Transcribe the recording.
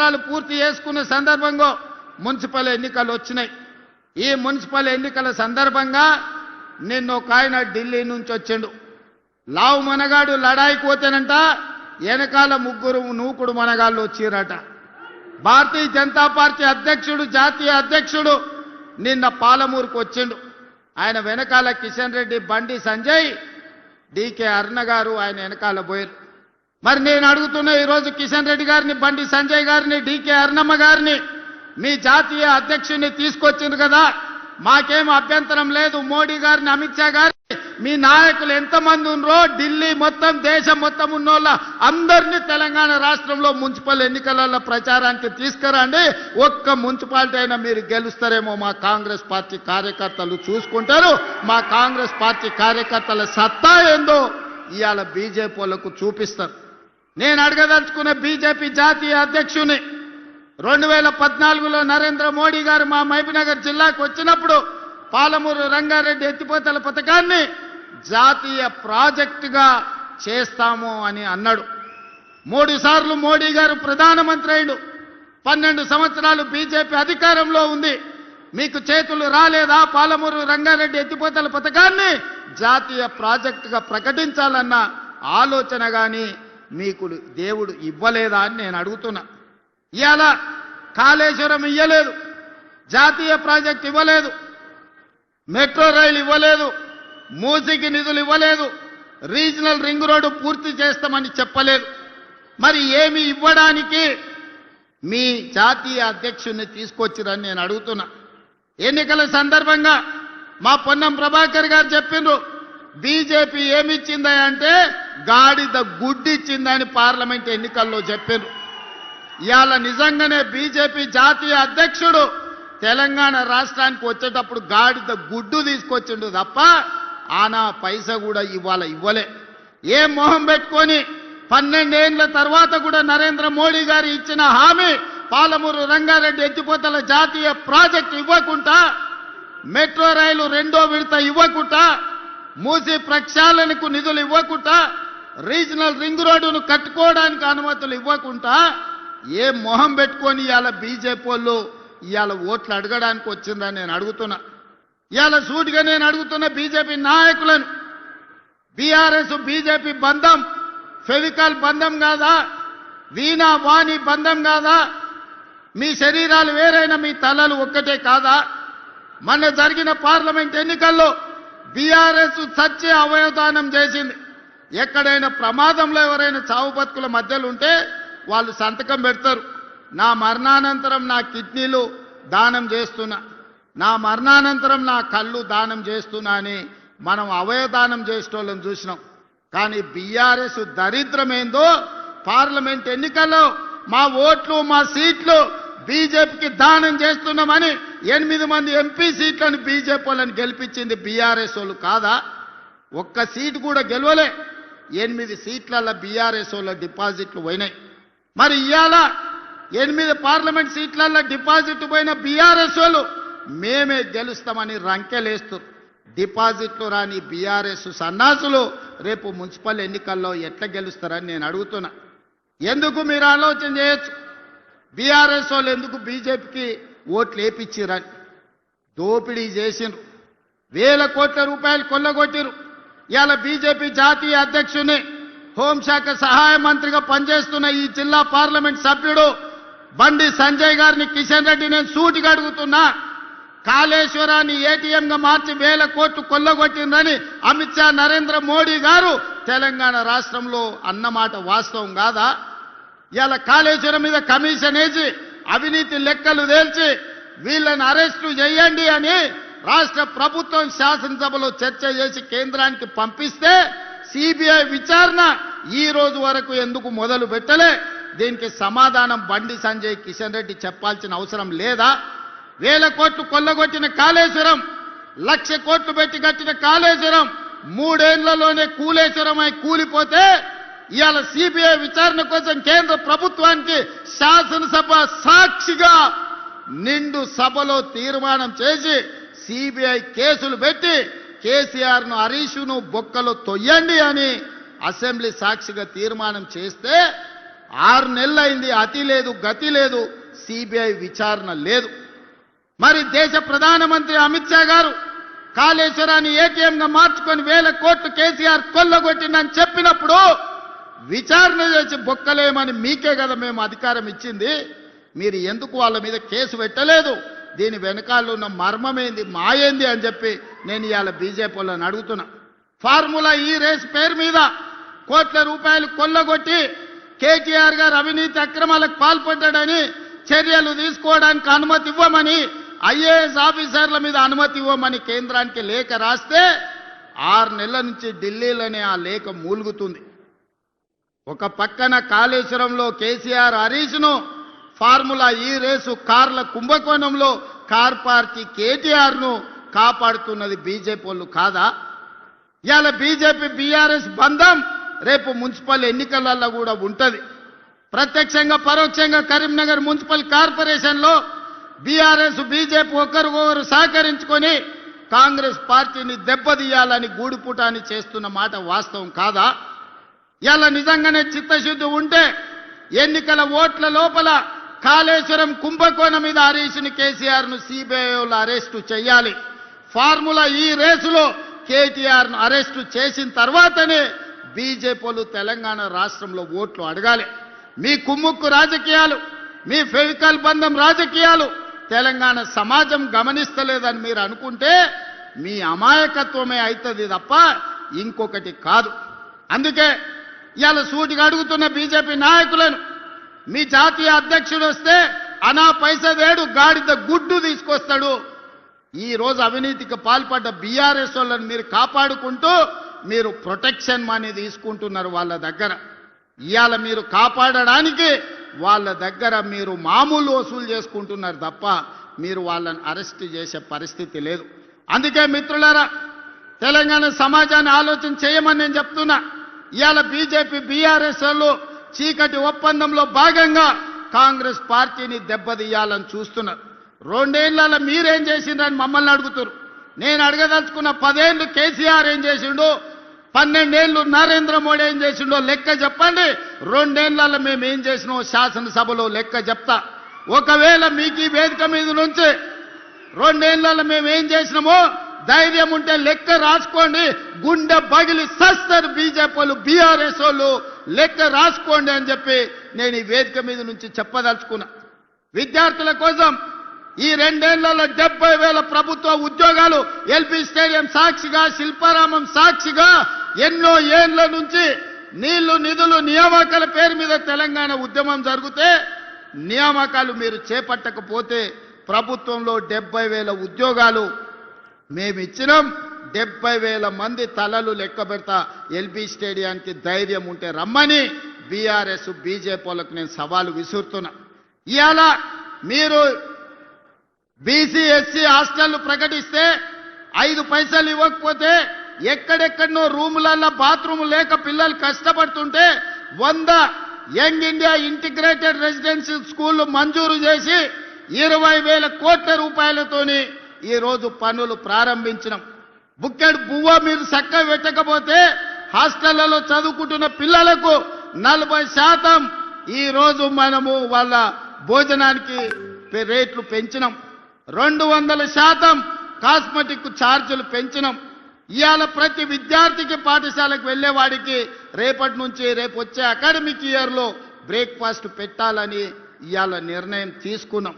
సంవత్సరాలు పూర్తి చేసుకున్న సందర్భంగా మున్సిపల్ ఎన్నికలు వచ్చినాయి. ఈ మున్సిపల్ ఎన్నికల సందర్భంగా నిన్న ఒక ఆయన ఢిల్లీ నుంచి వచ్చిండు. లావు మనగాడు లడాయికి పోతేనంట వెనకాల ముగ్గురు నూకుడు మనగాళ్ళు వచ్చిరట భారతీయ జనతా పార్టీ అధ్యక్షుడు జాతీయ అధ్యక్షుడు నిన్న పాలమూరుకు వచ్చిండు. ఆయన వెనకాల కిషన్ రెడ్డి బండి సంజయ్ డికే అరుణ గారు ఆయన వెనకాల పోయారు మరి నేను అడుగుతున్న ఈరోజు కిషన్ రెడ్డి గారిని బండి సంజయ్ గారిని డికే అరుణమ్మ గారిని మీ జాతీయ అధ్యక్షుడిని తీసుకొచ్చింది కదా. మాకేం అభ్యంతరం లేదు. మోడీ గారిని అమిత్ షా గారిని మీ నాయకులు ఎంతమంది ఉన్నారో ఢిల్లీ మొత్తం దేశం మొత్తం ఉన్నోళ్ళ అందరినీ తెలంగాణ రాష్ట్రంలో మున్సిపల్ ఎన్నికలలో ప్రచారానికి తీసుకురండి. ఒక్క మున్సిపాలిటీ అయినా మీరు గెలుస్తారేమో మా కాంగ్రెస్ పార్టీ కార్యకర్తలు చూసుకుంటారు. మా కాంగ్రెస్ పార్టీ కార్యకర్తల సత్తా ఏందో ఇవాళ బీజేపీ చూపిస్తారు. నేను అడగదలుచుకున్న బీజేపీ జాతీయ అధ్యక్షుని రెండు వేల పద్నాలుగులో నరేంద్ర మోడీ గారు మా మహబూబ్నగర్ జిల్లాకు వచ్చినప్పుడు పాలమూరు రంగారెడ్డి ఎత్తిపోతల పథకాన్ని జాతీయ ప్రాజెక్టుగా చేస్తాము అని అన్నాడు. మూడు సార్లు మోడీ గారు ప్రధానమంత్రి అయిండు పన్నెండు సంవత్సరాలు బీజేపీ అధికారంలో ఉంది. మీకు చేతులు రాలేదా పాలమూరు రంగారెడ్డి ఎత్తిపోతల పథకాన్ని జాతీయ ప్రాజెక్టుగా ప్రకటించాలన్న ఆలోచన కానీ మీకు దేవుడు ఇవ్వలేదా అని నేను అడుగుతున్నా. ఇవాళ కాళేశ్వరం ఇవ్వలేదు జాతీయ ప్రాజెక్ట్ ఇవ్వలేదు. మెట్రో రైలు ఇవ్వలేదు. మూసికి నిధులు ఇవ్వలేదు. రీజనల్ రింగ్ రోడ్డు పూర్తి చేస్తామని చెప్పలేదు. మరి ఏమి ఇవ్వడానికి మీ జాతీయ అధ్యక్షుడిని తీసుకొచ్చిరని నేను అడుగుతున్నా. ఎన్నికల సందర్భంగా మా పొన్నం ప్రభాకర్ గారు చెప్పిండ్రు బీజేపీ ఏమిచ్చిందా అంటే గాడిద గుడ్డిచ్చిందని పార్లమెంట్ ఎన్నికల్లో చెప్పారు. ఇవాళ నిజంగానే బీజేపీ జాతీయ అధ్యక్షుడు తెలంగాణ రాష్ట్రానికి వచ్చేటప్పుడు గాడిద గుడ్డు తీసుకొచ్చిండు తప్ప ఆనా పైస కూడా ఇవాళ ఇవ్వలే. ఏ మొహం పెట్టుకొని పన్నెండేండ్ల తర్వాత కూడా నరేంద్ర మోడీ గారు ఇచ్చిన హామీ పాలమూరు రంగారెడ్డి ఎత్తిపోతల జాతీయ ప్రాజెక్టు ఇవ్వకుండా మెట్రో రైలు రెండో విడత ఇవ్వకుండా మూసి ప్రక్షాళనకు నిధులు ఇవ్వకుండా రీజనల్ రింగ్ రోడ్డును కట్టుకోవడానికి అనుమతులు ఇవ్వకుండా ఏ మొహం పెట్టుకొని ఇవాళ బీజేపీ వాళ్ళు ఇవాళ ఓట్లు అడగడానికి వచ్చిందని నేను అడుగుతున్నా. ఇవాళ సూటిగా నేను అడుగుతున్న బీజేపీ నాయకులను బీఆర్ఎస్ బీజేపీ బంధం ఫెవికాల్ బంధం కాదా? వీణా వాణి బంధం కాదా? మీ శరీరాలు వేరైన మీ తలలు ఒక్కటే కాదా? మొన్న జరిగిన పార్లమెంట్ ఎన్నికల్లో బీఆర్ఎస్ సత్య అవయవదానం చేసింది. ఎక్కడైనా ప్రమాదంలో ఎవరైనా చావు బతుకుల మధ్యలో ఉంటే వాళ్ళు సంతకం పెడతారు. నా మరణానంతరం నా కిడ్నీలు దానం చేస్తున్నా. నా మరణానంతరం నా కళ్ళు దానం చేస్తున్నా అని మనం అవయదానం చేసేటోళ్ళని చూసినాం. కానీ బీఆర్ఎస్ దరిద్రమేందో పార్లమెంట్ ఎన్నికల్లో మా ఓట్లు మా సీట్లు బీజేపీకి దానం చేస్తున్నామని ఎనిమిది మంది ఎంపీ సీట్లను బీజేపీ వాళ్ళని గెలిపించింది బీఆర్ఎస్ వాళ్ళు కాదా? ఒక్క సీటు కూడా గెలవలే. ఎనిమిది సీట్లలో బీఆర్ఎస్ఓలో డిపాజిట్లు పోయినాయి. మరి ఇవాళ ఎనిమిది పార్లమెంట్ సీట్లలో డిపాజిట్ పోయిన బీఆర్ఎస్ఓలు మేమే గెలుస్తామని రంకెలేస్తారు డిపాజిట్లు రాని బీఆర్ఎస్ సన్నాసులు రేపు మున్సిపల్ ఎన్నికల్లో ఎట్లా గెలుస్తారని నేను అడుగుతున్నా. ఎందుకు మీరు ఆలోచన చేయొచ్చు? బీఆర్ఎస్ వాళ్ళు ఎందుకు బీజేపీకి ఓట్లు వేపించిరని దోపిడీ చేసిండ్రు వేల కోట్ల రూపాయలు కొల్లగొట్టిరు ఇవాళ బీజేపీ జాతీయ అధ్యక్షుని హోంశాఖ సహాయ మంత్రిగా పనిచేస్తున్న ఈ జిల్లా పార్లమెంట్ సభ్యుడు బండి సంజయ్ గారిని కిషన్ రెడ్డి నేను సూటిగా అడుగుతున్నా కాళేశ్వరాన్ని ఏటీఎంగా మార్చి వేల కోట్లు కొల్లగొట్టిందని అమిత్ షా నరేంద్ర మోడీ గారు తెలంగాణ రాష్ట్రంలో అన్నమాట వాస్తవం కాదా? ఇవాళ కాళేశ్వరం మీద కమిషన్ వేసి అవినీతి లెక్కలు తేల్చి వీళ్ళని అరెస్టు చేయండి అని రాష్ట్ర ప్రభుత్వం శాసనసభలో చర్చ చేసి కేంద్రానికి పంపిస్తే సిబిఐ విచారణ ఈ రోజు వరకు ఎందుకు మొదలు పెట్టలే? దీనికి సమాధానం బండి సంజయ్ కిషన్ రెడ్డి చెప్పాల్సిన అవసరం లేదా? వేల కోట్లు కొల్లగొట్టిన కాళేశ్వరం లక్ష కోట్లు పెట్టి కట్టిన కాళేశ్వరం మూడేళ్ళలోనే కూలేశ్వరమై కూలిపోతే ఇవాళ సిబిఐ విచారణ కోసం కేంద్ర ప్రభుత్వానికి శాసనసభ సాక్షిగా నిండు సభలో తీర్మానం చేసి సిబిఐ కేసులు పెట్టి కేసీఆర్ను హరీషును బొక్కలో తొయ్యండి అని అసెంబ్లీ సాక్షిగా తీర్మానం చేస్తే ఆరు నెలలైంది అతి లేదు గతి లేదు సిబిఐ విచారణ లేదు. మరి దేశ ప్రధానమంత్రి అమిత్ షా గారు కాళేశ్వరాన్ని ఏటీఎంగా మార్చుకొని వేల కోట్లు కేసీఆర్ కొల్లగొట్టిందని చెప్పినప్పుడు విచారణ చేసి బొక్కలేమని మీకే కదా మేము అధికారం ఇచ్చింది మీరు ఎందుకు వాళ్ళ మీద కేసు పెట్టలేదు? దీని వెనకాల ఉన్న మర్మమేంది మాయేంది అని చెప్పి నేను ఇవాళ బీజేపీ వాళ్ళని అడుగుతున్నా. ఫార్ములా ఈ రేస్ పేరు మీద కోట్ల రూపాయలు కొల్లగొట్టి కేటీఆర్ గారు అవినీతి అక్రమాలకు పాల్పడ్డాడని చర్యలు తీసుకోవడానికి అనుమతి ఇవ్వమని ఐఏఎస్ ఆఫీసర్ల మీద అనుమతి ఇవ్వమని కేంద్రానికి లేఖ రాస్తే ఆరు నెలల నుంచి ఢిల్లీలోనే ఆ లేఖ మూలుగుతుంది. ఒక పక్కన కాళేశ్వరంలో కేసీఆర్ హరీష్ను ఫార్ములా ఈ రేసు కార్ల కుంభకోణంలో కార్ పార్టీ కేటీఆర్ను కాపాడుతున్నది బీజేపీ వాళ్ళు కాదా? ఇవాళ బీజేపీ బీఆర్ఎస్ బంధం రేపు మున్సిపల్ ఎన్నికలలో కూడా ఉంటది. ప్రత్యక్షంగా పరోక్షంగా కరీంనగర్ మున్సిపల్ కార్పొరేషన్లో బీఆర్ఎస్ బీజేపీ ఒకరికొకరు సహకరించుకొని కాంగ్రెస్ పార్టీని దెబ్బతీయాలని గూడుపుటాన్ని చేస్తున్న మాట వాస్తవం కాదా? ఇలా నిజంగానే చిత్తశుద్ధి ఉంటే ఎన్నికల ఓట్ల లోపల కాళేశ్వరం కుంభకోణం మీద హరీష్ని కేసీఆర్ను సిబిఐలు అరెస్టు చేయాలి. ఫార్ములా ఈ రేసులో కేటీఆర్ను అరెస్టు చేసిన తర్వాతనే బీజేపీలు తెలంగాణ రాష్ట్రంలో ఓట్లు అడగాలి. మీ కుమ్ముక్కు రాజకీయాలు మీ ఫెవికల్ బంధం రాజకీయాలు తెలంగాణ సమాజం గమనిస్తలేదని మీరు అనుకుంటే మీ అమాయకత్వమే అవుతుంది తప్ప ఇంకొకటి కాదు. అందుకే ఇవాళ సూటిగా అడుగుతున్న బీజేపీ నాయకులను మీ జాతీయ అధ్యక్షుడు వస్తే అనా పైసదేడు గాడిద గుడ్డు తీసుకొస్తాడు. ఈ రోజు అవినీతికి పాల్పడ్డ బీఆర్ఎస్ వాళ్ళని మీరు కాపాడుకుంటూ మీరు ప్రొటెక్షన్ మనీ తీసుకుంటున్నారు వాళ్ళ దగ్గర. ఇవాళ మీరు కాపాడడానికి వాళ్ళ దగ్గర మీరు మామూలు వసూలు చేసుకుంటున్నారు తప్ప మీరు వాళ్ళని అరెస్ట్ చేసే పరిస్థితి లేదు. అందుకే మిత్రులారా తెలంగాణ సమాజాన్ని ఆలోచన చేయమని నేను చెప్తున్నా. ఇవాళ బీజేపీ బీఆర్ఎస్ వాళ్ళు చీకటి ఒప్పందంలో భాగంగా కాంగ్రెస్ పార్టీని దెబ్బతీయాలని చూస్తున్నారు. రెండేళ్ళలో మీరేం చేసిండ్రని మమ్మల్ని అడుగుతారు. నేను అడగదలుచుకున్న పదేళ్ళు కేసీఆర్ ఏం చేసిండు పన్నెండేళ్ళు నరేంద్ర మోడీ ఏం చేసిండో లెక్క చెప్పండి. రెండేళ్ళలో మేము ఏం చేసినామో శాసనసభలో లెక్క చెప్తా. ఒకవేళ మీకు ఈ వేదిక మీద నుంచి రెండేళ్ళలో మేము ఏం చేసినామో ధైర్యం ఉంటే లెక్క రాసుకోండి. గుండె బగిలి సస్తారు బీజేపీ వాళ్ళు బీఆర్ఎస్ వాళ్ళు లెక్క రాసుకోండి అని చెప్పి నేను ఈ వేదిక మీద నుంచి చెప్పదలుచుకున్నా. విద్యార్థుల కోసం ఈ రెండేళ్ళలో డెబ్బై వేల ప్రభుత్వ ఉద్యోగాలు ఎల్పి స్టేడియం సాక్షిగా శిల్పారామం సాక్షిగా ఎన్నో ఏళ్ళ నుంచి నీళ్ళు నిధులు నియామకాల పేరు మీద తెలంగాణ ఉద్యమం జరిగితే నియామకాలు మీరు చేపట్టకపోతే ప్రభుత్వంలో డెబ్బై వేల ఉద్యోగాలు మేము ఇచ్చినాం డెబ్బై వేల మంది తలలు లెక్క పెడతా ఎల్బీ స్టేడియానికి ధైర్యం ఉంటే రమ్మని బీఆర్ఎస్ బీజేపీలకు నేను సవాలు విసురుతున్నా. ఇవాళ మీరు బీసీ ఎస్సీ హాస్టళ్ళు ప్రకటిస్తే ఐదు పైసలు ఇవ్వకపోతే ఎక్కడెక్కడనో రూములలో బాత్రూమ్ లేక పిల్లలు కష్టపడుతుంటే వంద యంగ్ ఇండియా ఇంటిగ్రేటెడ్ రెసిడెన్షియల్ స్కూళ్ళు మంజూరు చేసి ఇరవై వేల కోట్ల రూపాయలతోని ఈరోజు పనులు ప్రారంభించినాం. బుక్కెడ్ బువ్వ మీరు చక్క పెట్టకపోతే హాస్టళ్ళలో చదువుకుంటున్న పిల్లలకు నలభై శాతం ఈరోజు మనము వాళ్ళ భోజనానికి రేట్లు పెంచినాం. రెండు వందల శాతం కాస్మెటిక్ ఛార్జీలు పెంచినాం. ఇవాళ ప్రతి విద్యార్థికి పాఠశాలకు వెళ్ళేవాడికి రేపటి నుంచి రేపు వచ్చే అకాడమిక్ ఇయర్లో బ్రేక్ఫాస్ట్ పెట్టాలని ఇవాళ నిర్ణయం తీసుకున్నాం.